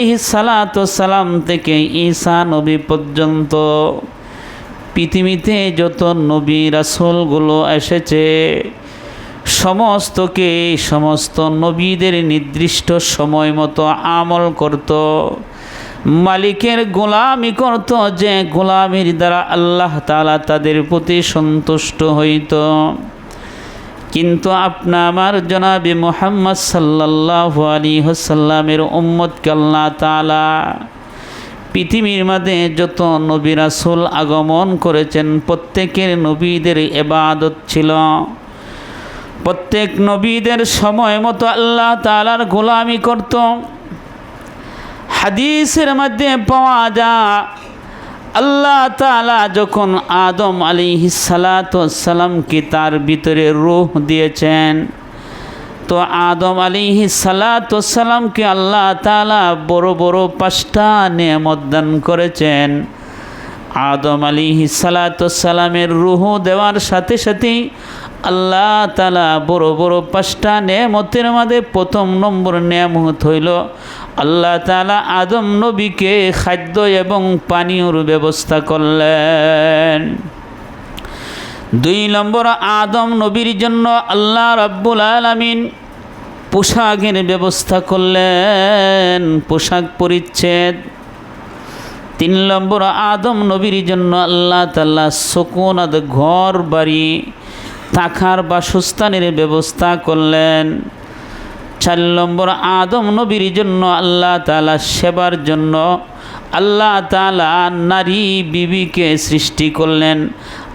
সালাম থেকে ঈসা নবী পর্যন্ত পৃথিবীতে যত নবী রাসূলগুলো এসেছে, সমস্তকে সমস্ত নবীদের নির্দিষ্ট সময় মতো আমল করত, মালিকের গোলামি করত যে গোলামির দ্বারা আল্লাহ তাআলা তাদের প্রতি সন্তুষ্ট হইত। কিন্তু আপনা আমার জনাবি মোহাম্মদ সাল্লাহ আলী হাসাল্লামের উম্মতকে আল্লাহ তালা পৃথিবীর মাঝে যত নবী রাসুল আগমন করেছেন, প্রত্যেকের নবীদের এবাদত ছিল। প্রত্যেক নবীদের সময় মতো আল্লাহ তালার গোলামি করত। হাদিসের মধ্যে পাওয়া যায় আল্লাহ তালা যখন আদম আলী সালাতামকে তার ভিতরে রুহ দিয়েছেন, তো আদম আলী সালাতামকে আল্লাহ তালা বড় বড় পাঁচটা নিয়ামত দান করেছেন। আদম আলী সালাতামের রুহ দেওয়ার সাথে সাথেই আল্লাহ তালা বড় বড় পাঁচটা নেমতের মধ্যে প্রথম নম্বর নেমত হইল আল্লাহ তালা আদম নবীকে খাদ্য এবং পানীয়র ব্যবস্থা করলেন। দুই নম্বর, আদম নবীর জন্য আল্লাহ রাব্বুল আলমিন পোশাকের ব্যবস্থা করলেন, পোশাক পরিচ্ছেদ। তিন নম্বর, আদম নবীর জন্য আল্লাহ তাল্লাহ শকুনাদ ঘর বাড়ি থাকার বাসস্থানের ব্যবস্থা করলেন। চার নম্বর আদম নবীর জন্য আল্লাহ তালা সেবার জন্য আল্লাহ তালা নারী বিবিকে সৃষ্টি করলেন।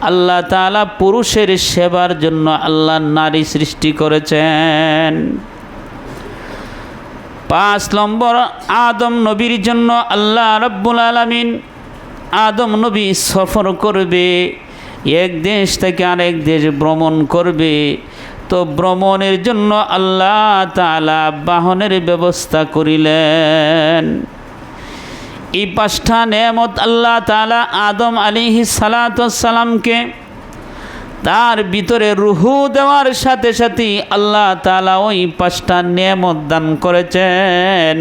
আল্লাহ তালা পুরুষের সেবার জন্য আল্লাহ নারী সৃষ্টি করেছেন। পাঁচ নম্বর আদম নবীর জন্য আল্লাহ রব্বুল আলমিন আদম নবী সফর করবে, এক দেশ থেকে আরেক দেশ ভ্রমণ করবে। তো ভ্রমণের জন্য আল্লাহ তালা বাহনের ব্যবস্থা করিলেন। এই পাঁচটা নেমত আল্লাহ তালা আদম আলী সালাতামকে তার ভিতরে রুহু দেওয়ার সাথে সাথে আল্লাহ তালা ওই পাঁচটা নেমত দান করেছেন।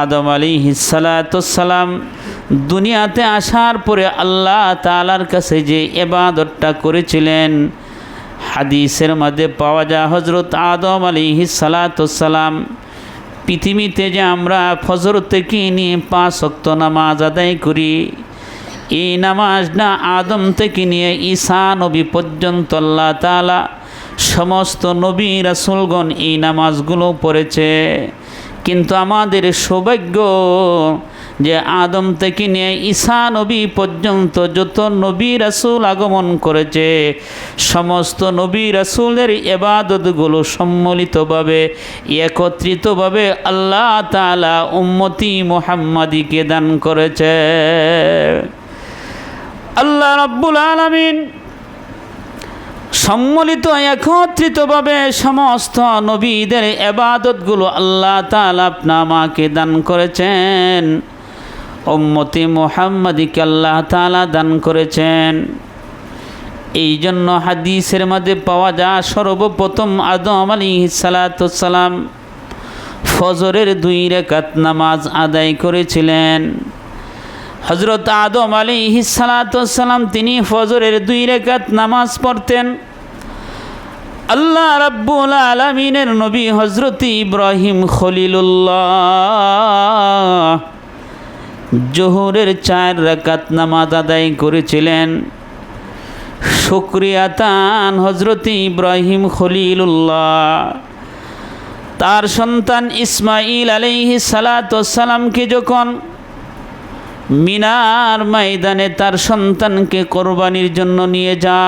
আদম আলী সালাতাম দুনিয়াতে আসার পরে আল্লাহ তালার কাছে যে এবাদতটা করেছিলেন হাদিসের মধ্যে পাওয়া যায় হজরত আদম আলী সালাতাম পৃথিবীতে যে আমরা ফজর থেকে নিয়ে পাঁচ অক্ত নামাজ আদায় করি, এই নামাজ না আদম থেকে নিয়ে ঈসা নবী পর্যন্ত আল্লাহ তালা সমস্ত নবী রাসুলগণ এই নামাজগুলো পড়েছে। কিন্তু আমাদের সৌভাগ্য যে আদম থেকে নিয়ে ঈসা নবী পর্যন্ত যত নবী রাসুল আগমন করেছে, সমস্ত নবী রাসুলের এবাদতগুলো সম্মিলিতভাবে, একত্রিতভাবে আল্লাহ তালা উম্মতি মোহাম্মদীকে দান করেছে। আল্লাহ রব্বুল আলমিন সম্মিলিত, একত্রিতভাবে সমস্ত নবীদের এবাদতগুলো আল্লাহ তালা আপনামাকে দান করেছেন। ওম্মতি মোহাম্মদীকে আল্লাহ তালা দান করেছেন। এই জন্য হাদিসের মধ্যে পাওয়া যায়, সর্বপ্রথম আদম আলী সালাতাম ফজরের দুই রেখাত নামাজ আদায় করেছিলেন। হজরত আদম আলী সালাতাম তিনি ফজরের দুই রেখাত নামাজ পড়তেন। আল্লাহ রাব্বুল আলমিনের নবী হজরত ইব্রাহিম খলিলুল্লাহ জোহরের চার রাকাত নামাজ আদায় করেছিলেন। শুক্রিয়াতান হজরত ইব্রাহিম খলিলুল্লাহ। তার সন্তান ইসমাইল আলাইহি সালাতামকে যখন মিনার ময়দানে তার সন্তানকে কোরবানির জন্য নিয়ে যা,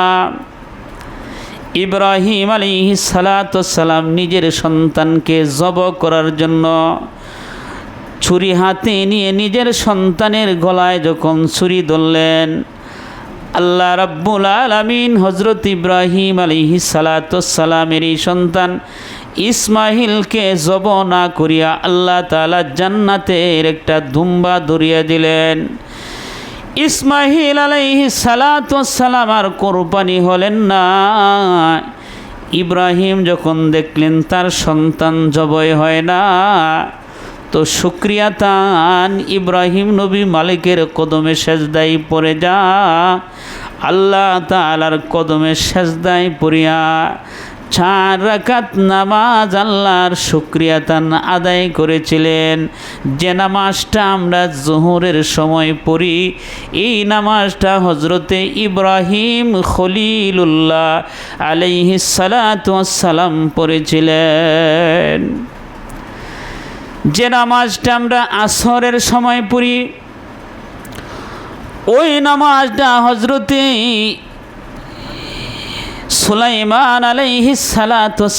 ইব্রাহিম আলী সালাতাম নিজের সন্তানকে জব করার জন্য ছুরি হাতে নিয়ে নিজের সন্তানের গলায় যখন ছুরি ধরলেন, আল্লাহ রাব্বুল আলমিন হজরত ইব্রাহিম আলী সালাতামের এই সন্তান ইসমাহিলকে জব না করিয়া আল্লাহ তালা জান্নাতের একটা ধুম্বা ধরিয়া দিলেন। ইসমাহিল আলাইহি সালাতাম আর কোরবানি হলেন না। ইব্রাহিম যখন দেখলেন তার সন্তান জবই হয় না তো শুক্রিয়া তান। ইব্রাহিম নবী মালিকের কদমে সেজদাই পড়ে যা। আল্লাহ তালার কদমে সেজদাই পড়িয়া চার রাকাত নামাজ আল্লাহর শুক্রিয়া তান আদায় করেছিলেন। যে নামাজটা আমরা জোহরের সময় পড়ি, এই নামাজটা হজরতে ইব্রাহিম খলিলুল্লাহ আলাইহিসালাম পড়েছিলেন। যে নামাজটা আমরা আসরের সময় পড়ি, ওই নামাজটা হজরতে সুলাইমান আলাইহি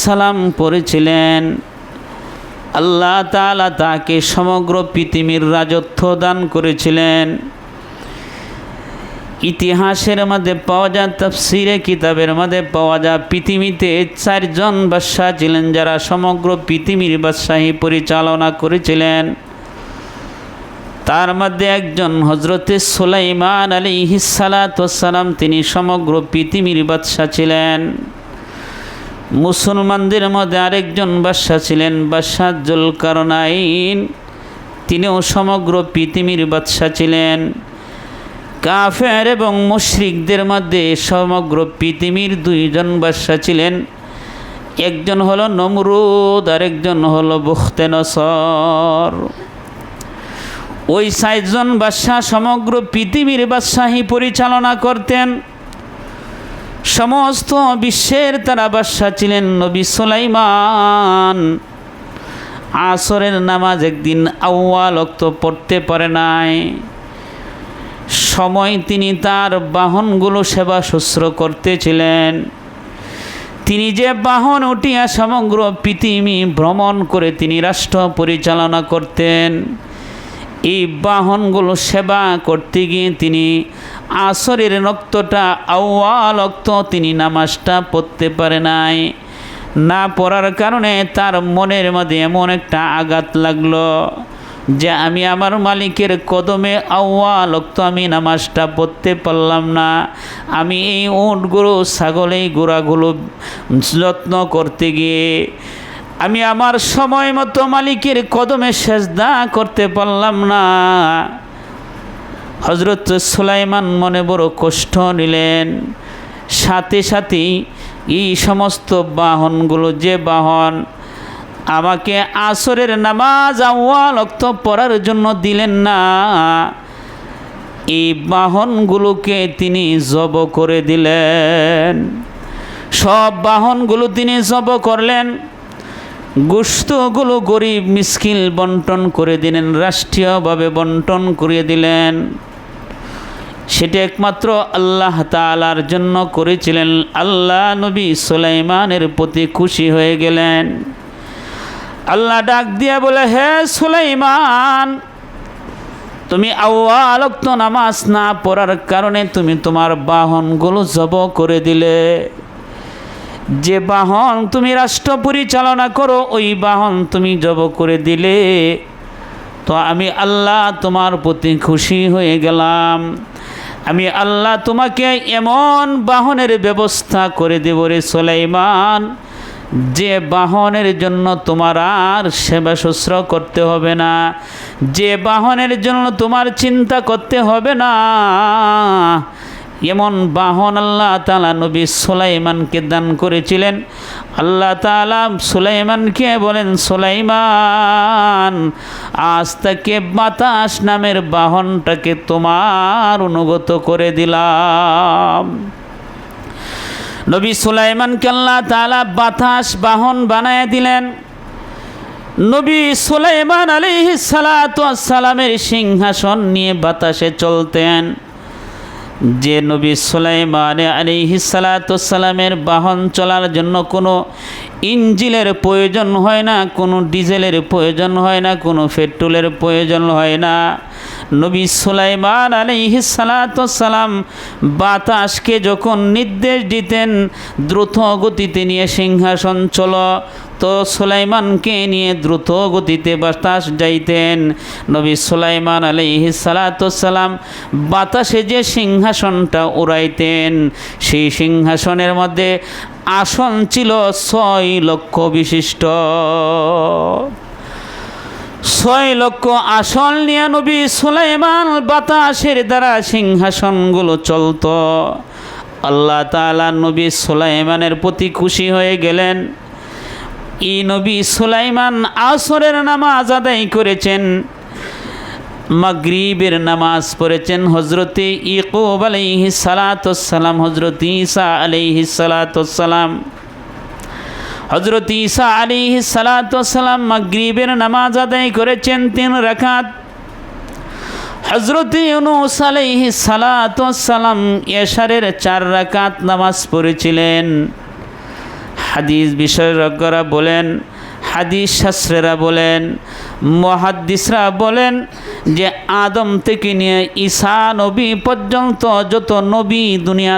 সালাম পড়েছিলেন। আল্লাহ তালা তাকে সমগ্র পৃথিবীর রাজত্ব দান করেছিলেন। ইতিহাসের মধ্যে পাওয়া যায়, তফসিরে, কিতাবের মধ্যে পাওয়া যায়। পৃথিবীতে চারজন বাদশাহ ছিলেন যারা সমগ্র পৃথিবীর বাদশাহী পরিচালনা করেছিলেন। তার মধ্যে একজন হজরতে সুলাইমান আলী হিসালাতাম তিনি সমগ্র পৃথিবীর বাদশাহ ছিলেন। মুসলমানদের মধ্যে আরেকজন বাদশাহ ছিলেন, বাদশাহ জুলকারনাইন। তিনিও সমগ্র পৃথিবীর বাদশাহ ছিলেন। কাফের এবং মুশরিকদের মধ্যে সমগ্র পৃথিবীর দুইজন বাদশাহ ছিলেন। একজন হলো নমরুদ, আরেকজন হলো বুখতেনসর। ওই সাতজন বাদশাহ সমগ্র পৃথিবীর বাদশাহী পরিচালনা করতেন। সমস্ত বিশ্বের তারা বাদশাহ ছিলেন নবী সুলাইমান। আসরের নামাজ একদিন আউয়াল অক্ত পড়তে পারে নাই। সময় তিনি তার বাহনগুলো সেবা শুশ্র করতেছিলেন। তিনি যে বাহন উঠিয়া সমগ্র পৃথিবী ভ্রমণ করে তিনি রাষ্ট্র পরিচালনা করতেন। এই বাহনগুলো সেবা করতে গিয়ে তিনি আসরের রক্তটা আউয়াল রক্ত তিনি নামাজটা পড়তে পারে নাই। না পড়ার কারণে তার মনের মধ্যে এমন একটা আঘাত লাগল। যে আমি আমার মালিকের কদমে আউয়াল তো আমি নামাজটা পড়তে পারলাম না। আমি এই উঁটগুলো, ছাগল এই গোড়াগুলো যত্ন করতে গিয়ে আমি আমার সময় মতো মালিকের কদমে সেজদা করতে পারলাম না। হজরত সুলাইমান মনে বড় কষ্ট নিলেন। সাথে সাথেই এই সমস্ত বাহনগুলো, যে বাহন আমাকে আসরের নামাজ আওয়াল অক্ত পড়ার জন্য দিলেন না। এই বাহনগুলোকে তিনি জব করে দিলেন। সব বাহনগুলো তিনি জব করলেন। গোস্তগুলো গরিব মিসকিল বন্টন করে দিলেন, রাষ্ট্রীয়ভাবে বন্টন করে দিলেন। সেটা একমাত্র আল্লাহ তালার জন্য করেছিলেন। আল্লাহ নবী সুলাইমানের প্রতি খুশি হয়ে গেলেন। আল্লাহ ডাক দিয়া বলে, হে সুলাইমান, তুমি আওয়ালক্ত নামাজ না পড়ার কারণে তুমি তোমার বাহনগুলো জব করে দিলে। যে বাহন তুমি রাষ্ট্র পরিচালনা করো, ওই বাহন তুমি জব করে দিলে। তো আমি আল্লাহ তোমার প্রতি খুশি হয়ে গেলাম। আমি আল্লাহ তোমাকে এমন বাহনের ব্যবস্থা করে দেব রে সোলাইমান। যে বাহনের জন্য তোমার আর সেবা শুশ্র করতে হবে না, যে বাহনের জন্য তোমার চিন্তা করতে হবে না, এমন বাহন আল্লাহ তালা নবী সুলাইমানকে দান করেছিলেন। আল্লাহ তালা সুলাইমানকে বলেন, সুলাইমান, আজ তাকে বাতাস নামের বাহনটাকে তোমার অনুগত করে দিলাম। নবী সুলাইমানকে আল্লাহ তালা বাতাস, বাহন বানায় দিলেন। নবী সুলাইমান আলী সালাতামের সিংহাসন নিয়ে বাতাসে চলতেন। যে নবী সুলাইমান আলী সালামের বাহন চলার জন্য কোনো ইঞ্জিলের প্রয়োজন হয় না, কোনো ডিজেলের প্রয়োজন হয় না, কোনো পেট্রোলের প্রয়োজন হয় না। নবী সুলাইমান আলাইহি সালাম বাতাসকে যখন নির্দেশ দিতেন, দ্রুত গতিতে নিয়ে সিংহাসন চল। তো সুলাইমানকে নিয়ে দ্রুত গতিতে বাতাস যাইতেন। নবী সুলাইমান আলাইহি সালাম বাতাসে যে সিংহাসনটা উড়াইতেন, সেই সিংহাসনের মধ্যে আসন ছিল ছয় লক্ষ বিশিষ্ট। ছয় লক্ষ আসন নিয়ে নবী সুলাইমান বাতাসের দ্বারা সিংহাসনগুলো চলত। আল্লাহ তাআলা নবী সুলাইমানের প্রতি খুশি হয়ে গেলেন। ই নবী সুলাইমান আসরের নামাজ আদায় করেছেন, মাগরিবের নামাজ পড়েছেন হজরতে ইকুব আলাইহি সালাতাম হজরত ঈসা আলাইহি সালাতাম হজরত ঈসা আলাইহি সালাতাম মাগরিবের নামাজ আদায় করেছেন তিন রাকাত। হজরত ইউনুস আলাইহি সালাতাম এশারের চার রাকাত নামাজ পড়েছিলেন। হাদিস বিশেষজ্ঞরা বলেন, হাদিস শাস্ত্রেরা বলেন, মহাদ্দিসরা বলেন যে আদম থেকে নিয়ে ঈশা নবী পর্যন্ত যত নবী দুনিয়া